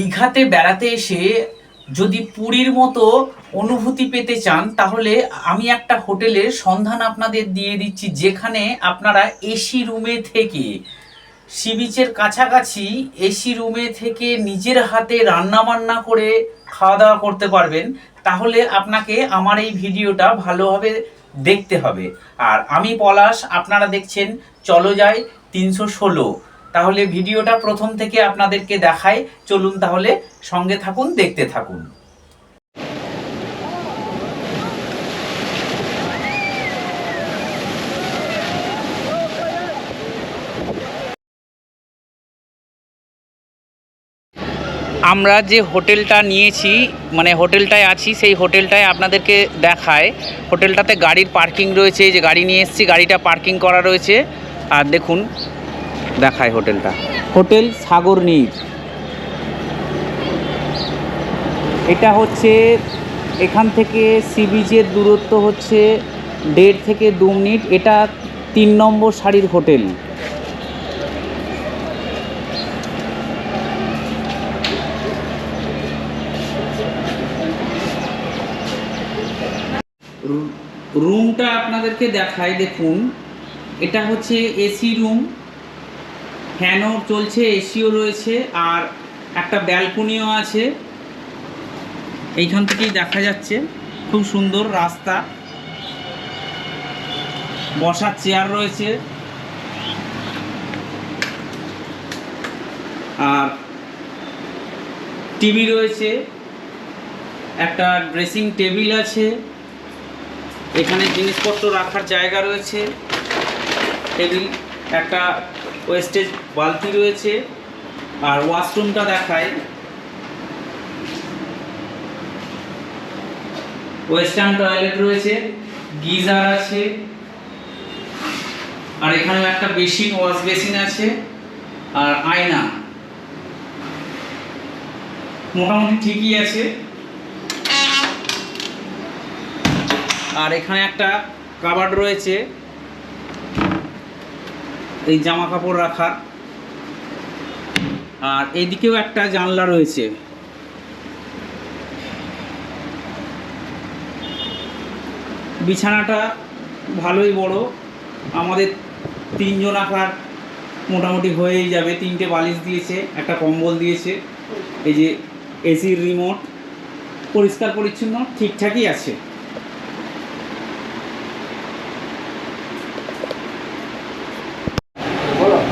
দীঘাতে বেড়াতে এসে যদি পুরীর মতো অনুভূতি পেতে চান, তাহলে আমি একটা হোটেলের সন্ধান আপনাদের দিয়ে দিচ্ছি, যেখানে আপনারা এসি রুমে থেকে সি বিচের কাছাকাছি এসি রুমে থেকে নিজের হাতে রান্না বান্না করে খাওয়া দাওয়া করতে পারবেন। তাহলে আপনাকে আমার এই ভিডিওটা ভালোভাবে দেখতে হবে। আর আমি পলাশ, আপনারা দেখছেন, চলো যাই তিনশো ষোলো। তাহলে ভিডিওটা প্রথম থেকে আপনাদেরকে দেখাই। চলুন তাহলে সঙ্গে থাকুন, দেখতে থাকুন। আমরা যে হোটেলটা নিয়েছি মানে হোটেলটায় আছি, সেই হোটেলটায় আপনাদেরকে দেখায় হোটেলটাতে গাড়ির পার্কিং রয়েছে যে গাড়ি নিয়ে এসেছি, গাড়িটা পার্কিং করা রয়েছে। আর দেখুন দেখায় হোটেলটা। হোটেল সাগর নীর। এটা হচ্ছে এখান থেকে সি বিচের দূরত্ব হচ্ছে দেড় থেকে দু মিনিট। এটা তিন নম্বর শাড়ির হোটেল। রুমটা আপনাদেরকে দেখাই দেখুন। এটা হচ্ছে এসি রুম। ফ্যানও চলছে, এসিও রয়েছে, আর একটা ব্যালকনিও আছে। এইখান থেকেই দেখা যাচ্ছে, খুব সুন্দর রাস্তা। বসার চেয়ার রয়েছে। আর টিভি রয়েছে। একটা ড্রেসিং টেবিল আছে। এখানে জিনিসপত্র রাখার জায়গা রয়েছে। টেবিল, একটা ওয়েস্টেজ বালতি রয়েছে আর ওয়াশরুমটা দেখায় ওয়েস্টার্ন টয়লেট রয়েছে, গিজার আছে, আর এখানেও একটা বেসিন, ওয়াশ বেসিন আছে, আর আয়না। মোটামুটি ঠিকই আছে। আর এখানে একটা কাবার্ড রয়েছে এই জামা কাপড় রাখার আর এইদিকেও একটা জানলা রয়েছে। বিছানাটা ভালোই বড়। আমাদের তিনজন আকার মোটামুটি হয়েই যাবে। তিনটে বালিশ দিয়েছে, একটা কম্বল দিয়েছে। এই যে এসির রিমোট পরিষ্কার পরিচ্ছন্ন ঠিকঠাকই আছে।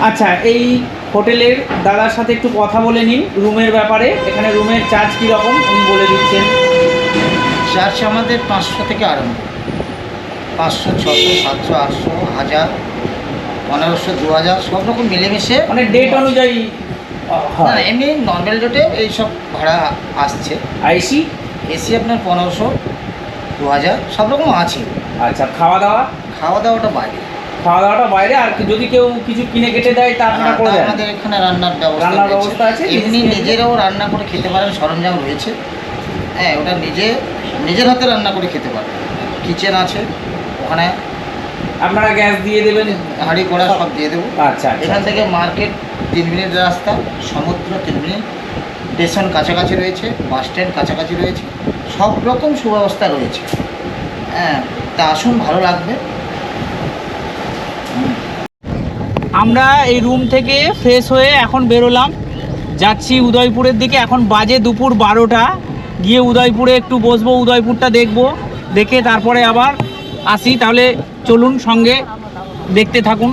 আচ্ছা এই হোটেলের দাদার সাথে একটু কথা বলে নিন রুমের ব্যাপারে। এখানে রুমের চার্জ কীরকম? উনি বলে দিচ্ছেন। চার্জ আমাদের পাঁচশো থেকে আরম্ভ। পাঁচশো ছশো সাতশো আটশো হাজার পনেরোশো দু হাজার সব রকম মিলেমিশে মানে ডেট অনুযায়ী না হয় এমনি নর্মাল ডেটে এইসব ভাড়া আসছে। আইসি এসি আপনার পনেরোশো দু হাজার সব রকম আছে। আচ্ছা খাওয়া দাওয়া? খাওয়া দাওয়াটা বাইরে খাওয়া দাওয়াটা বাইরে আর যদি কেউ কিছু কিনে কেটে দেয় তা আপনারা করে তা দেন। আমাদের এখানে রান্নার ব্যবস্থা রান্নার ব্যবস্থা আছে, এমনি নিজে- নিজেরাও রান্না করে খেতে পারেন সরঞ্জাম রয়েছে। হ্যাঁ ওটা নিজে নিজের হাতে রান্না করে খেতে পারেন। কিচেন আছে ওখানে আপনারা গ্যাস দিয়ে দেবেন। হাঁড়ি কড়া সব দিয়ে দেবো। আচ্ছা আচ্ছা। এখান থেকে মার্কেট তিন মিনিট রাস্তা সমুদ্র তিন মিনিট। স্টেশন কাছাকাছি রয়েছে বাস স্ট্যান্ড কাছাকাছি রয়েছে। সব রকম সুব্যবস্থা রয়েছে। হ্যাঁ তা আসুন ভালো লাগবে। আমরা এই রুম থেকে ফ্রেশ হয়ে এখন বেরোলাম। যাচ্ছি উদয়পুরের দিকে। এখন বাজে দুপুর বারোটা। গিয়ে উদয়পুরে একটু বসবো, উদয়পুরটা দেখব। দেখে তারপরে আবার আসি। তাহলে চলুন সঙ্গে দেখতে থাকুন।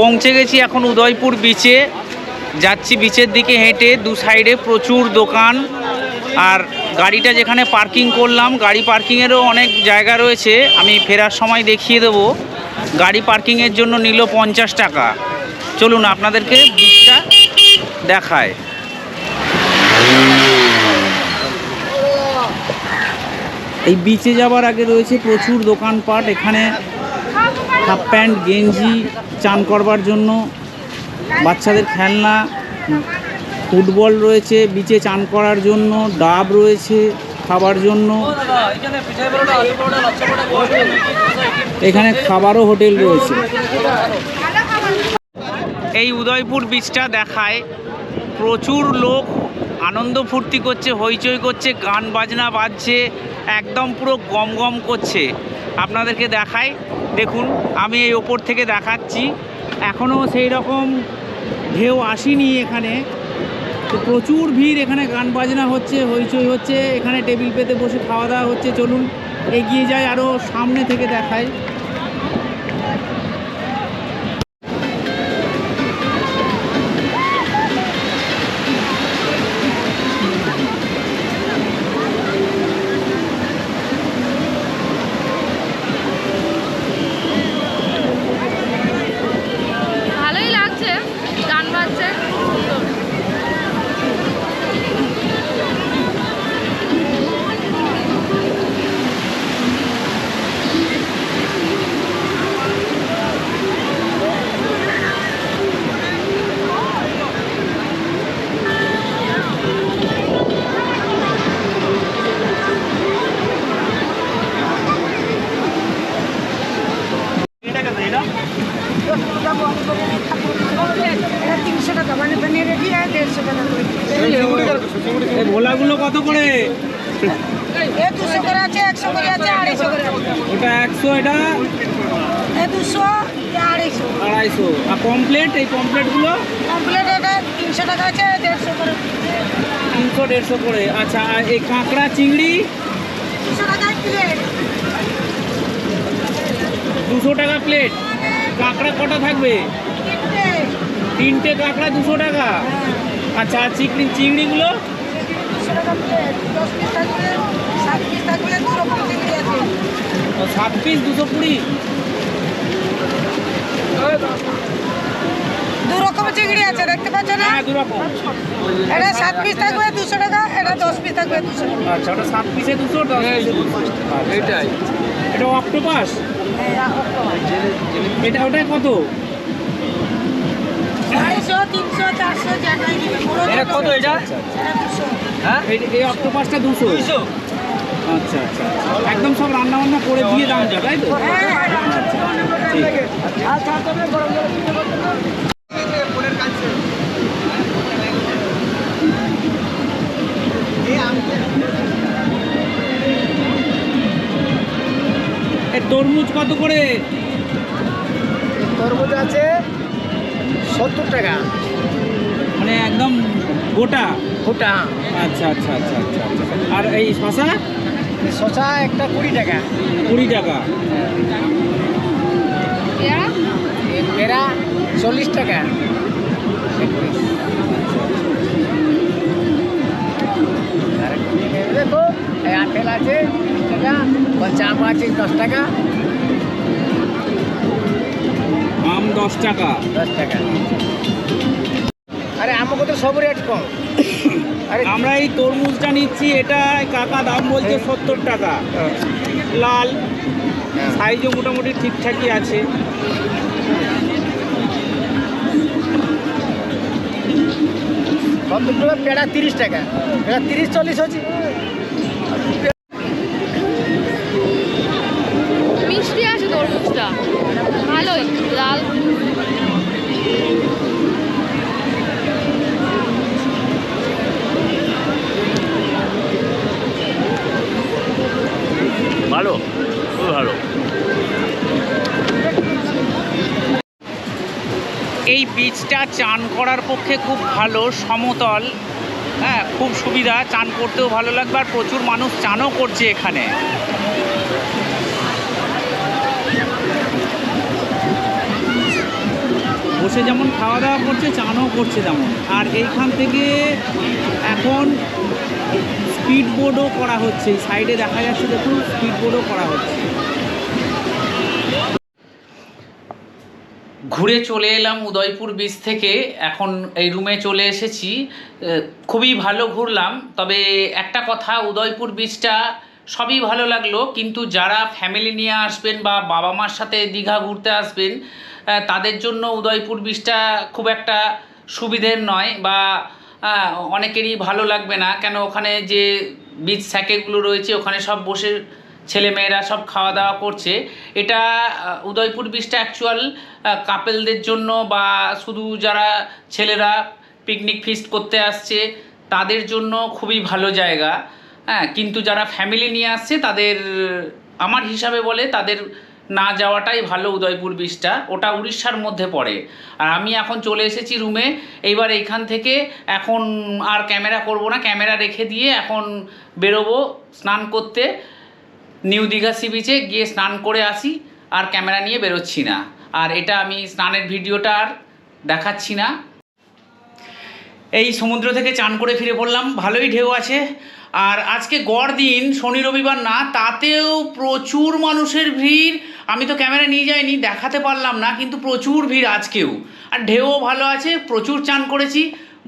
পৌঁছে গেছি এখন উদয়পুর বিচে যাচ্ছি বিচের দিকে হেঁটে। দু সাইডে প্রচুর দোকান। আর গাড়িটা যেখানে পার্কিং করলাম, গাড়ি পার্কিংয়েরও অনেক জায়গা রয়েছে, আমি ফেরার সময় দেখিয়ে দেবো। গাড়ি পার্কিংয়ের জন্য নিল পঞ্চাশ টাকা। চলুন আপনাদেরকে বিচটা দেখায়। এই বিচে যাওয়ার আগে রয়েছে প্রচুর দোকানপাট, এখানে হাফ প্যান্ট, গেঞ্জি চান করবার জন্য বাচ্চাদের খেলনা ফুটবল রয়েছে বিচে চান করার জন্য, ডাব রয়েছে খাবার জন্য। এখানে খাবারও হোটেল রয়েছে। এই উদয়পুর বিচটা দেখায়, প্রচুর লোক আনন্দ ফুর্তি করছে, হইচই করছে, গান বাজনা বাজছে, একদম পুরো গম গম করছে। আপনাদেরকে দেখায় দেখুন, আমি এই ওপর থেকে দেখাচ্ছি। এখনও সেই রকম ঢেউ আসেনি এখানে। তো প্রচুর ভিড় এখানে, গান বাজনা হচ্ছে, হইচই হচ্ছে, এখানে টেবিল পেতে বসে খাওয়া দাওয়া হচ্ছে, চলুন এগিয়ে যায় আরও সামনে থেকে দেখাই। তিনশো করে। আচ্ছা আর এই কাঁকড়া চিংড়ি? দুশো টাকা প্লেট কাঁকড়া কটা থাকবে? তিনটে। কাঁকড়া দুশো টাকা। আচ্ছা আর চিংড়ি চিংড়িগুলো? সাত পিস দুশো কুড়ি দু রকম চিংড়ি আছে দেখতে পাচ্ছ না? হ্যাঁ এটা সাত পিস থাকবে দুশো টাকা এটা দশ পিস থাকবে দুশো টাকা। আচ্ছা ওটা সাত পিসে দুশো দশ এটা অক্টোপাস এটা ওটা কত? তিনশো চারশো এটা কত এটা? এই- অক্টোপাসটা দুশো। আচ্ছা আচ্ছা আচ্ছা। একদম সব রান্না বান্না করে দিয়ে দামটা তাই তো? হ্যাঁ তরমুজ কত করে? তরমুজ আছে সত্তর টাকা। মানে একদম গোটা? গোটা। আচ্ছা আচ্ছা আচ্ছা আচ্ছা আচ্ছা। আর এই শশা শশা একটা কুড়ি টাকা। কুড়ি টাকা। এরা চল্লিশ টাকা। দেখো এই আপেল আছে বিশ টাকা আম আছে দশ টাকা। আম দশ টাকা দশ টাকা আরে আমাকে তো সব রেট কম। আরে আমরা এই তরমুজটা নিচ্ছি এটা কাকা দাম বলছে সত্তর টাকা। লাল। সাইজও মোটামুটি ঠিকঠাকই আছে। সত্তর টাকা পেড়া তিরিশ টাকা। পেড়া তিরিশ চল্লিশ হচ্ছে। করার পক্ষে খুব ভালো, সমতল হ্যাঁ খুব সুবিধা, চান করতেও ভালো লাগবে আর প্রচুর মানুষ চানও করছে এখানে। বসে যেমন খাওয়া দাওয়া করছে, চানও করছে যেমন আর এইখান থেকে এখন স্পিড বোর্ডও করা হচ্ছে সাইডে দেখা যাচ্ছে, দেখুন স্পিড বোর্ডও করা হচ্ছে। ঘুরে চলে এলাম উদয়পুর বীচ থেকে। এখন এই রুমে চলে এসেছি। খুবই ভালো ঘুরলাম। তবে একটা কথা, উদয়পুর বীচটা সবই ভালো লাগল। কিন্তু যারা ফ্যামিলি নিয়ে আসবেন বা বাবা মার সাথে দীঘা ঘুরতে আসবেন তাদের জন্য উদয়পুর বীচটা খুব একটা সুবিধের নয় বা অনেকেরই ভালো লাগবে না। কেন ওখানে যে বিচ স্যাকেগুলো রয়েছে, ওখানে সব বসে ছেলেমেয়েরা সব খাওয়া দাওয়া করছে। এটা উদয়পুর বিচটা অ্যাকচুয়াল কাপেলদের জন্য বা শুধু যারা ছেলেরা পিকনিক ফিস্ট করতে আসছে, তাদের জন্য খুবই ভালো জায়গা। হ্যাঁ কিন্তু যারা ফ্যামিলি নিয়ে আসছে, তাদের, আমার হিসাবে বলে তাদের না যাওয়াটাই ভালো উদয়পুর বিচটা ওটা উড়িষ্যার মধ্যে পড়ে। আর আমি এখন চলে এসেছি রুমে এইবার এইখান থেকে এখন আর ক্যামেরা করব না। ক্যামেরা রেখে দিয়ে এখন বেরোবো স্নান করতে। নিউ দীঘা সি বিচে গিয়ে স্নান করে আসি, আর ক্যামেরা নিয়ে বেরোচ্ছি না। আর এটা আমি স্নানের ভিডিওটা আর দেখাচ্ছি না। এই সমুদ্র থেকে চান করে ফিরে পড়লাম, ভালোই ঢেউ আছে। আর আজকে গড় দিন, শনি, রবিবার না, তাতেও প্রচুর মানুষের ভিড়। আমি তো ক্যামেরা নিয়ে যাইনি, দেখাতে পারলাম না, কিন্তু প্রচুর ভিড় আজকেও। আর ঢেউও ভালো আছে, প্রচুর চান করেছি,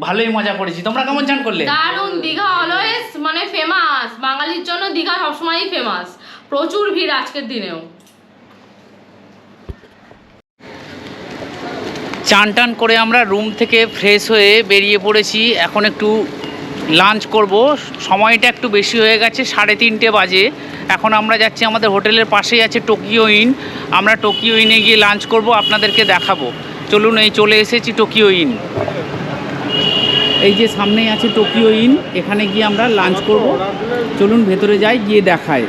ভালোই মজা করেছি। তোমরা কেমন চান করলে? দারুণ, দীঘা অলওয়েজ মানে ফেমাস বাঙালির জন্য দীঘা সবসময়ই ফেমাস প্রচুর ভিড় আজকের দিনেও। চান টান করে আমরা রুম থেকে ফ্রেশ হয়ে বেরিয়ে পড়েছি। এখন একটু লাঞ্চ করব। সময়টা একটু বেশি হয়ে গেছে, সাড়ে তিনটে বাজে। এখন আমরা যাচ্ছি আমাদের হোটেলের পাশেই আছে টোকিও ইন। আমরা টোকিও ইনে গিয়ে লাঞ্চ করব, আপনাদেরকে দেখাবো। চলুন, এই চলে এসেছি টোকিও ইন। এই যে সামনেই আছে টোকিও ইন, এখানে গিয়ে আমরা লাঞ্চ করব। চলুন, ভেতরে যাই, গিয়ে দেখায়।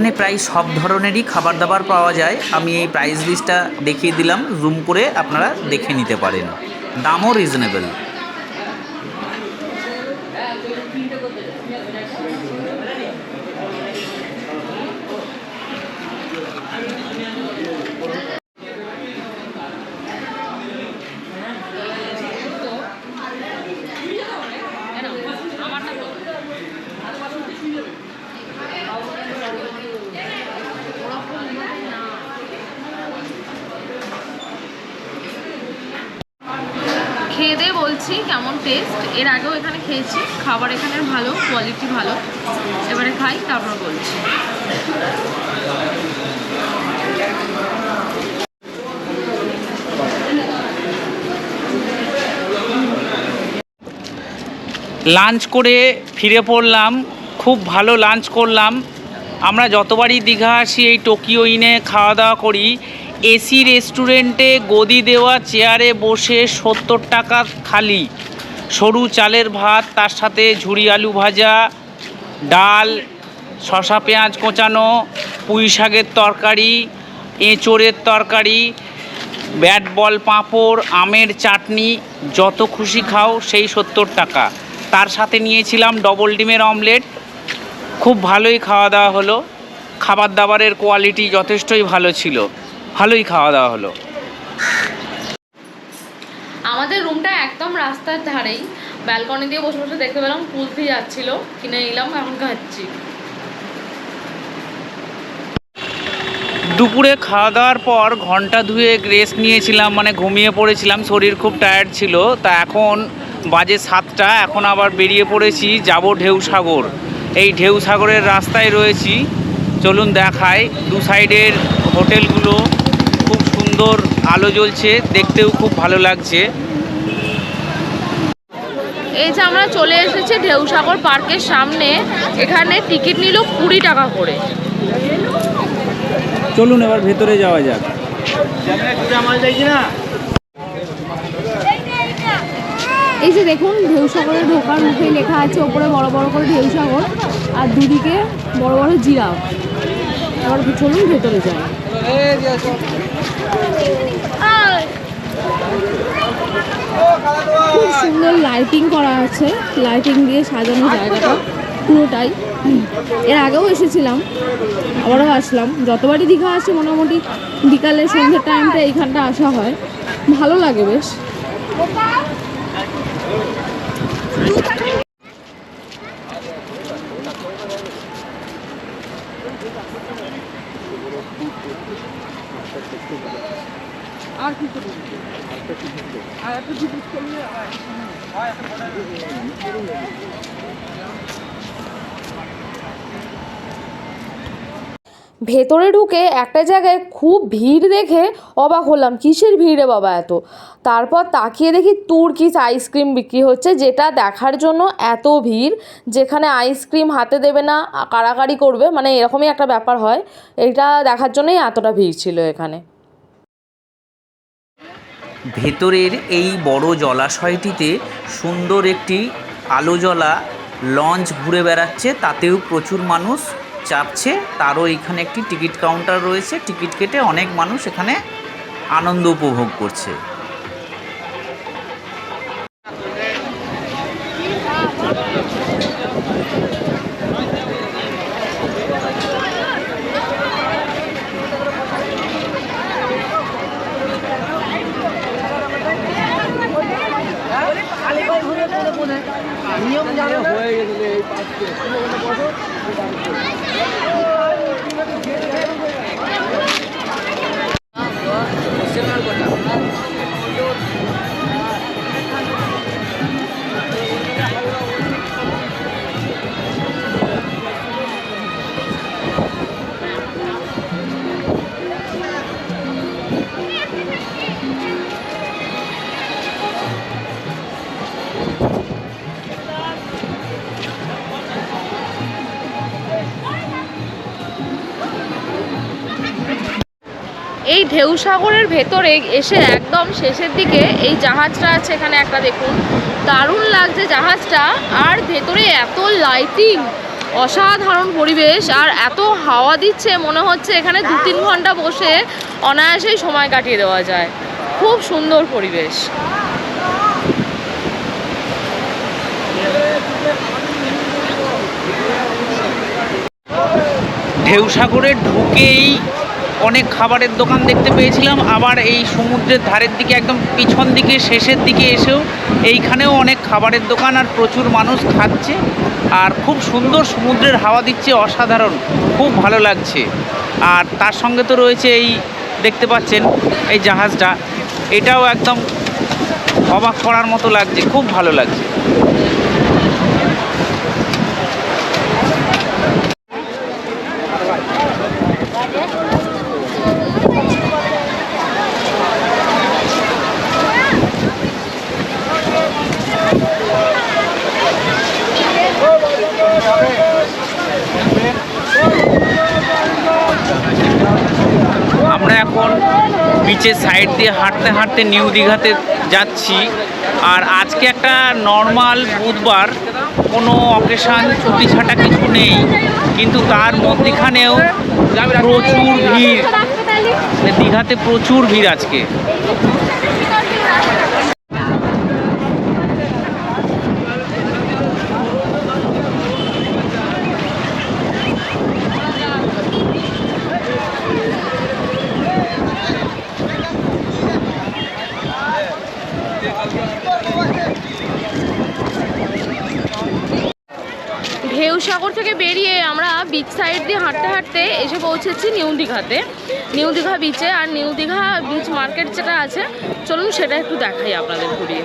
এখানে প্রায় সব ধরনেরই খাবার দাবার পাওয়া যায়। আমি এই প্রাইস লিস্টটা দেখিয়ে দিলাম। জুম করে আপনারা দেখে নিতে পারেন। দামও রিজনেবল খেয়ে দিয়ে বলছি কেমন টেস্ট এর আগেও এখানে খেয়েছি, খাবার এখানের ভালো কোয়ালিটি ভালো। এবারে খাই, তারপর বলছি। লাঞ্চ করে ফিরে পড়লাম, খুব ভালো লাঞ্চ করলাম। আমরা যতবারই দীঘা আসি, এই টোকিও ইনে খাওয়া দাওয়া করি এসি রেস্টুরেন্টে গদি দেওয়া চেয়ারে বসে সত্তর টাকা থালি। সরু চালের ভাত, তার সাথে ঝুড়ি আলু ভাজা, ডাল শশা পেঁয়াজ কোচানো, পুঁই শাকের তরকারি, এঁচোড়ের তরকারি, ব্যাট বল, পাঁপড়, আমের চাটনি, যত খুশি খাও সেই সত্তর টাকা। তার সাথে নিয়েছিলাম ডবল ডিমের অমলেট খুব ভালোই খাওয়া দাওয়া হলো। খাবার দাবারের কোয়ালিটি যথেষ্টই ভালো ছিল। ভালোই খাওয়া দাওয়া হলো আমাদের রুমটা একদম রাস্তার ধারেই ব্যালকনি দিয়ে বসে বসে দেখতে পেলাম কুলফি যাচ্ছিল। কিনে নিলাম, এখন খাচ্ছি। দুপুরে খাওয়া দাওয়ার পর ঘণ্টা ধুয়ে রেস্ট নিয়েছিলাম মানে ঘুমিয়ে পড়েছিলাম, শরীর খুব টায়ার্ড ছিল। তা এখন বাজে সাতটা, এখন আবার বেরিয়ে পড়েছি, যাব ঢেউ সাগর এই ঢেউ সাগরের রাস্তায় রয়েছি। চলুন দেখায় দু সাইডের হোটেলগুলো খুব সুন্দর, আলো জ্বলছে, দেখতেও খুব ভালো লাগছে। এই যে আমরা চলে এসেছি ঢেউসাগর পার্কের সামনে এখানে টিকিট নিল কুড়ি টাকা করে। চলুন এবার ভেতরে যাওয়া যাক। এই যে দেখুন ঢেউসাগরে ঢোকার মুখে লেখা আছে ওপরে বড় বড় করে ঢেউসাগর আর দুদিকে বড় বড় জিরাফ। এবার চলুন ভেতরে যাই। খুব সুন্দর লাইটিং করা আছে। লাইটিং দিয়ে সাজানো জায়গাটা, পুরোটাই। এর আগেও এসেছিলাম, আবারও আসলাম। যতবারই দীঘা আসে, মোটামুটি বিকালে সন্ধ্যের টাইমটা এইখানটা আসা হয়। ভালো লাগে বেশ। ভেতরে ঢুকে একটা জায়গায় খুব ভিড় দেখে অবাক হলাম, কিসের ভিড়ে বাবা এত? তারপর তাকিয়ে দেখি তুর্কিস আইসক্রিম বিক্রি হচ্ছে, যেটা দেখার জন্য এত ভিড়, যেখানে আইসক্রিম হাতে দেবে না, কাড়াকাড়ি করবে মানে এরকমই একটা ব্যাপার হয়, এটা দেখার জন্যই এতটা ভিড় ছিল এখানে। ভেতরের এই বড় জলাশয়টিতে সুন্দর একটি আলো জ্বলা লঞ্চ ঘুরে বেড়াচ্ছে, তাতেও প্রচুর মানুষ চাপছে, তারও এখানে একটি টিকিট কাউন্টার রয়েছে। টিকিট কেটে অনেক মানুষ এখানে আনন্দ উপভোগ করছে। এই ঢেউসাগরের ভেতরে এসে একদম শেষের দিকে এই জাহাজটা আছে এখানে একটা দেখুন। দারুণ লাগছে জাহাজটা। আর ভেতরে এত লাইটিং অসাধারণ পরিবেশ, আর এত হাওয়া দিচ্ছে, মনে হচ্ছে এখানে দু তিন ঘণ্টা বসে অনায়াসেই সময় কাটিয়ে দেওয়া যায়। খুব সুন্দর পরিবেশ। ঢেউ সাগরে ঢুকেই অনেক খাবারের দোকান দেখতে পেয়েছিলাম। আবার এই সমুদ্রের ধারের দিকে একদম পিছন দিকে, শেষের দিকে এসেও এইখানেও অনেক খাবারের দোকান আর প্রচুর মানুষ খাচ্ছে। আর খুব সুন্দর সমুদ্রের হাওয়া দিচ্ছে, অসাধারণ। খুব ভালো লাগছে। আর তার সঙ্গে তো রয়েছে এই দেখতে পাচ্ছেন, এই জাহাজটা। এটাও একদম অবাক করার মতো লাগছে, খুব ভালো লাগছে। আমরা এখন বিচের সাইড দিয়ে হাঁটতে হাঁটতে নিউ দীঘাতে যাচ্ছি। আর আজকে একটা নর্মাল বুধবার, কোনো অকেশান ছুটি ছাটা কিছু নেই। কিন্তু তার মধ্যেখানেও প্রচুর ভিড়। মানে দীঘাতে প্রচুর ভিড় আজকে। ঢেউসাগর থেকে বেরিয়ে আমরা বিচ সাইড দিয়ে হাঁটতে হাঁটতে এসে পৌঁছেছি নিউ দীঘাতে। নিউ দীঘা বিচে আর নিউ দীঘা বিচ মার্কেট যেটা আছে চলুন সেটা একটু দেখাই আপনাদের ঘুরিয়ে।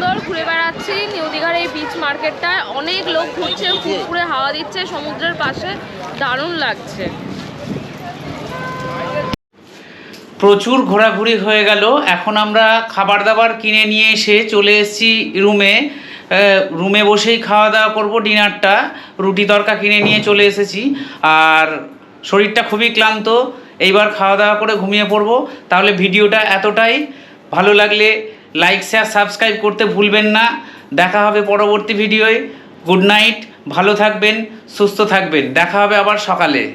সুন্দর ঘুরে বেড়াচ্ছি। নিউ দীঘার এই বিচ মার্কেটটায় অনেক লোক ঘুরছে, ফুরফুরে হাওয়া দিচ্ছে, সমুদ্রের পাশে দারুণ লাগছে। প্রচুর ঘোরাঘুরি হয়ে গেল। এখন আমরা খাবার দাবার কিনে নিয়ে এসে চলে এসেছি রুমে। রুমে বসেই খাওয়া দাওয়া করব, ডিনারটা। রুটি তরকা কিনে নিয়ে চলে এসেছি। আর শরীরটা খুবই ক্লান্ত। এইবার খাওয়া দাওয়া করে ঘুমিয়ে পড়ব। তাহলে ভিডিওটা এতটাই। ভালো লাগলে লাইক শেয়ার সাবস্ক্রাইব করতে ভুলবেন না। দেখা হবে পরবর্তী ভিডিওয়ে। গুড নাইট ভালো থাকবেন, সুস্থ থাকবেন। দেখা হবে আবার সকালে।